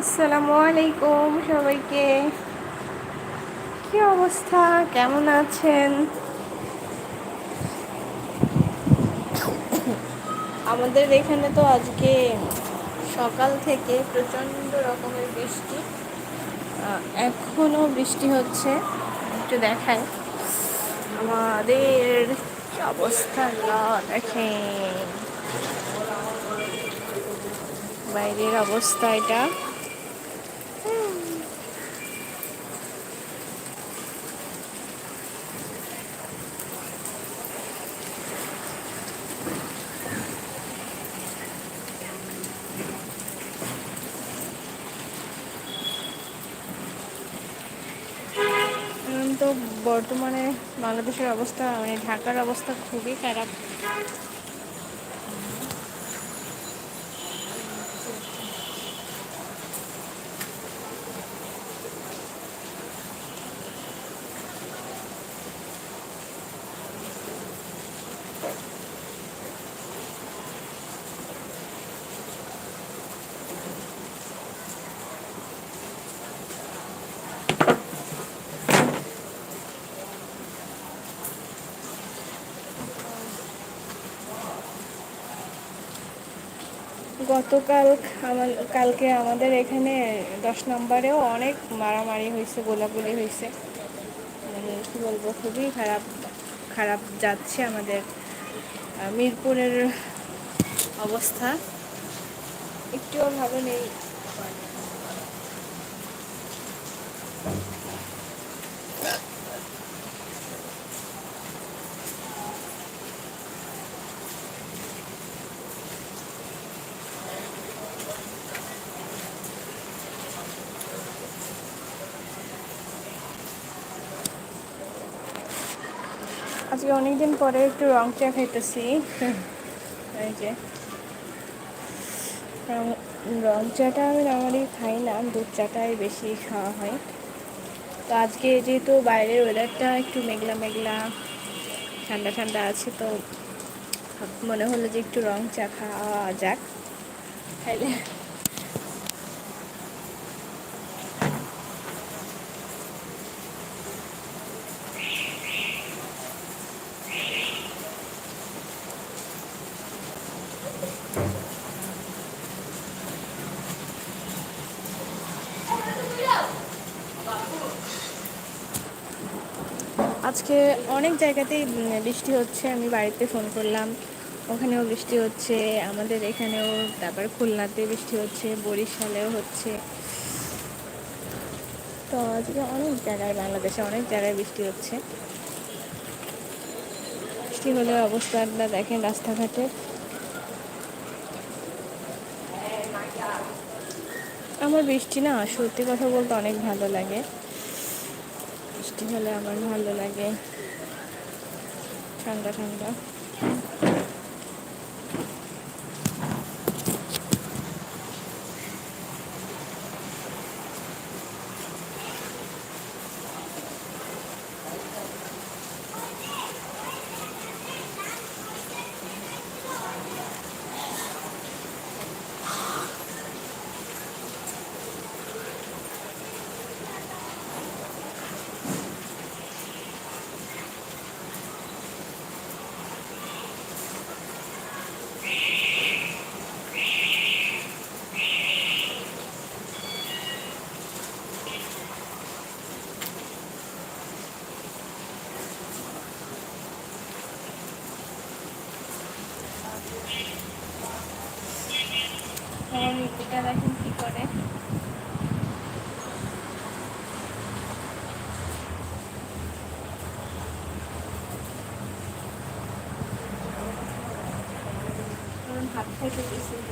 আসসালামু আলাইকুম সবাইকে। কি অবস্থা? কেমন আছেন? আমাদের এখানে তো আজকে সকাল থেকে প্রচণ্ড রকমের বৃষ্টি। এখনও বৃষ্টি হচ্ছে। একটু দেখায় আমাদের অবস্থা দেখেন বাইরের অবস্থা এটা। তো বর্তমানে বাংলাদেশের অবস্থা মানে ঢাকার অবস্থা খুবই খারাপ। গতকাল আমার, কালকে আমাদের এখানে দশ নম্বরেও অনেক মারামারি হয়েছে, গোলাগুলি হয়েছে। মানে কী বলব, খুবই খারাপ খারাপ যাচ্ছে আমাদের মিরপুরের অবস্থা। একটুও ভালো নেই। আজকে অনেকদিন পরে একটু রং চা খাইতেছি। এই যে। রং চাটা আমি নর্মালি খাই না, দুধ চাটাই বেশি খাওয়া হয়। তো আজকে যেহেতু বাইরের ওয়েদারটা একটু মেঘলা মেঘলা, ঠান্ডা ঠান্ডা আছে, তো মনে হলো যে একটু রং চা খাওয়া যাক। খাইলে আজকে অনেক জায়গাতেই বৃষ্টি হচ্ছে, আমি বাড়িতে ফোন করলাম। ওখানেও বৃষ্টি হচ্ছে, আমাদের এখানেও, তারপর খুলনাতে বৃষ্টি হচ্ছে, বরিশালেও হচ্ছে। তো আজকে অনেক জায়গায়, বাংলাদেশে অনেক জায়গায় বৃষ্টি হচ্ছে। বৃষ্টি হলে অবস্থাটা দেখেন রাস্তাঘাটে। আমার বৃষ্টি না, সত্যি কথা বলতে অনেক ভালো লাগে। বৃষ্টি হলে আমার ভালো লাগে। ঠান্ডা ঠান্ডা। হ্যাঁ ঋতিকা দেখেন কী করে। হাত থেকে পিছিয়ে